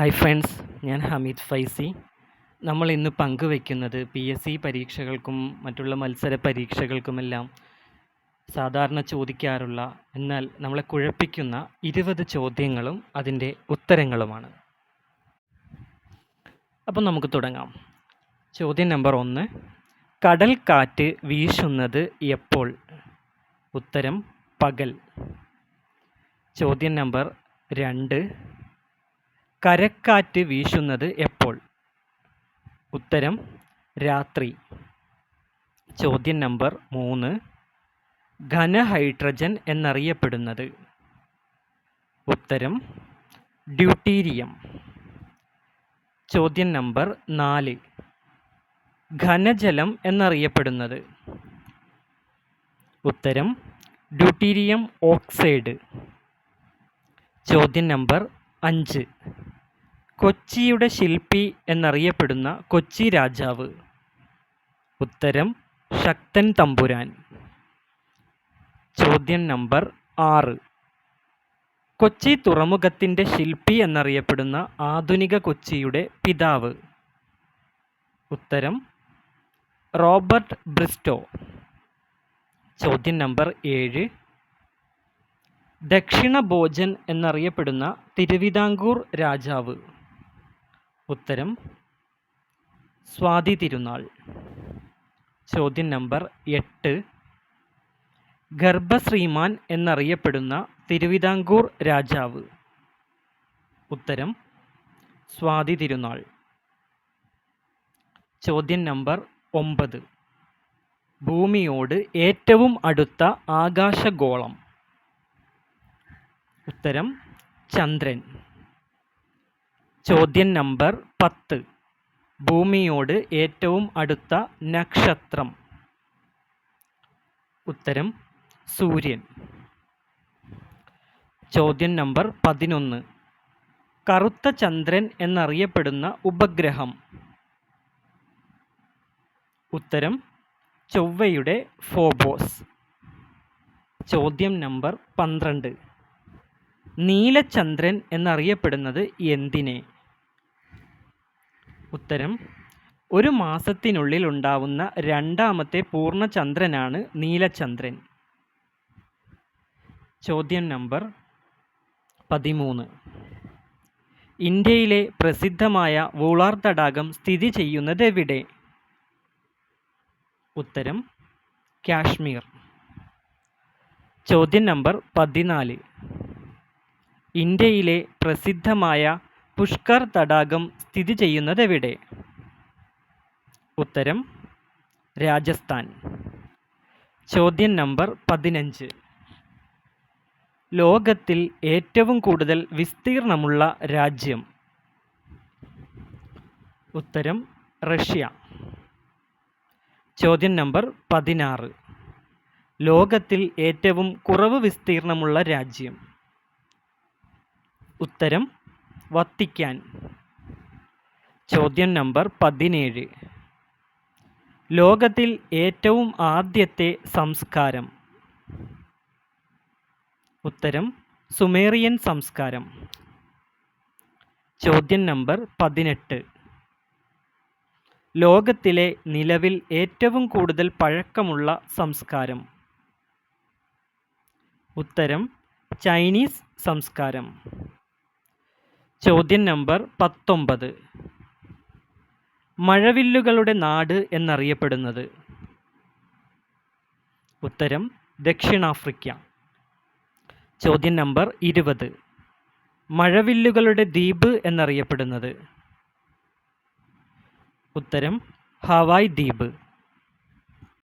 Hi friends ഞാൻ ഹമീദ് ഫൈസി. നമ്മൾ ഇന്ന് പങ്കുവയ്ക്കുന്നത് പി എസ് സി പരീക്ഷകൾക്കും മറ്റുള്ള മത്സര പരീക്ഷകൾക്കുമെല്ലാം സാധാരണ ചോദിക്കാറുള്ള എന്നാൽ നമ്മളെ കുഴപ്പിക്കുന്ന ഇരുപത് ചോദ്യങ്ങളും അതിന്റെ ഉത്തരങ്ങളുമാണ്. അപ്പം നമുക്ക് തുടങ്ങാം. ചോദ്യം നമ്പർ ഒന്ന് കടൽ കാറ്റ് വീശുന്നത് എപ്പോൾ? ഉത്തരം പകൽ. ചോദ്യം നമ്പർ രണ്ട് കരക്കാറ്റ് വീശുന്നത് എപ്പോൾ? ഉത്തരം രാത്രി. ചോദ്യം നമ്പർ മൂന്ന്. ഘന ഹൈഡ്രജൻ എന്നറിയപ്പെടുന്നത്. ഉത്തരം ഡ്യൂട്ടീരിയം. ചോദ്യം നമ്പർ നാല്. ഘനജലം എന്നറിയപ്പെടുന്നത്. ഉത്തരം ഡ്യൂട്ടീരിയം ഓക്സൈഡ്. ചോദ്യം നമ്പർ അഞ്ച്. കൊച്ചിയുടെ ശില്പി എന്നറിയപ്പെടുന്ന കൊച്ചി രാജാവ്. ഉത്തരം ശക്തൻ തമ്പുരാൻ. ചോദ്യം നമ്പർ ആറ്. കൊച്ചി തുറമുഖത്തിന്റെ ശില്പി എന്നറിയപ്പെടുന്ന ആധുനിക കൊച്ചിയുടെ പിതാവ്. ഉത്തരം റോബർട്ട് ബ്രിസ്റ്റോ. ചോദ്യം നമ്പർ ഏഴ്. ദക്ഷിണ ഭോജൻ എന്നറിയപ്പെടുന്ന തിരുവിതാംകൂർ രാജാവ്. ഉത്തരം സ്വാതി തിരുനാൾ. ചോദ്യം നമ്പർ എട്ട്. ഗർഭശ്രീമാൻ എന്നറിയപ്പെടുന്ന തിരുവിതാംകൂർ രാജാവ്. ഉത്തരം സ്വാതി തിരുനാൾ. ചോദ്യം നമ്പർ ഒമ്പത്. ഭൂമിയോട് ഏറ്റവും അടുത്ത ആകാശഗോളം. ഉത്തരം ചന്ദ്രൻ. ചോദ്യം നമ്പർ പത്ത്. ഭൂമിയോട് ഏറ്റവും അടുത്ത നക്ഷത്രം. ഉത്തരം സൂര്യൻ. ചോദ്യം നമ്പർ പതിനൊന്ന്. കറുത്ത ചന്ദ്രൻ എന്നറിയപ്പെടുന്ന ഉപഗ്രഹം. ഉത്തരം ചൊവ്വയുടെ ഫോബോസ്. ചോദ്യം നമ്പർ പന്ത്രണ്ട്. നീലചന്ദ്രൻ എന്നറിയപ്പെടുന്നത് എന്തിനെ? ഉത്തരം ഒരു മാസത്തിനുള്ളിൽ ഉണ്ടാവുന്ന രണ്ടാമത്തെ പൂർണചന്ദ്രനാണ് നീലചന്ദ്രൻ. ചോദ്യം നമ്പർ പതിമൂന്ന്. ഇന്ത്യയിലെ പ്രസിദ്ധമായ വൂളാർ തടാകം സ്ഥിതി ചെയ്യുന്നത് എവിടെ? ഉത്തരം കാശ്മീർ. ചോദ്യം നമ്പർ പതിനാല്. ഇന്ത്യയിലെ പ്രസിദ്ധമായ പുഷ്കർ തടാകം സ്ഥിതി ചെയ്യുന്നത് എവിടെ ഉത്തരം രാജസ്ഥാൻ. ചോദ്യം നമ്പർ പതിനഞ്ച്. ലോകത്തിൽ ഏറ്റവും കൂടുതൽ വിസ്തീർണമുള്ള രാജ്യം? ഉത്തരം റഷ്യ. ചോദ്യം നമ്പർ പതിനാറ്. ലോകത്തിൽ ഏറ്റവും കുറവ് വിസ്തീർണമുള്ള രാജ്യം? ഉത്തരം വത്തിക്കാൻ. ചോദ്യം നമ്പർ പതിനേഴ്. ലോകത്തിൽ ഏറ്റവും ആദ്യത്തെ സംസ്കാരം. ഉത്തരം സുമേറിയൻ സംസ്കാരം. ചോദ്യം നമ്പർ പതിനെട്ട്. ലോകത്തിലെ നിലവിൽ ഏറ്റവും കൂടുതൽ പഴക്കമുള്ള സംസ്കാരം. ഉത്തരം ചൈനീസ് സംസ്കാരം. ചോദ്യം നമ്പർ പത്തൊമ്പത്. മഴവില്ലുകളുടെ നാട് എന്നറിയപ്പെടുന്നത്. ഉത്തരം ദക്ഷിണാഫ്രിക്ക. ചോദ്യം നമ്പർ ഇരുപത്. മഴവില്ലുകളുടെ ദ്വീപ് എന്നറിയപ്പെടുന്നത്. ഉത്തരം ഹവായ് ദ്വീപ്.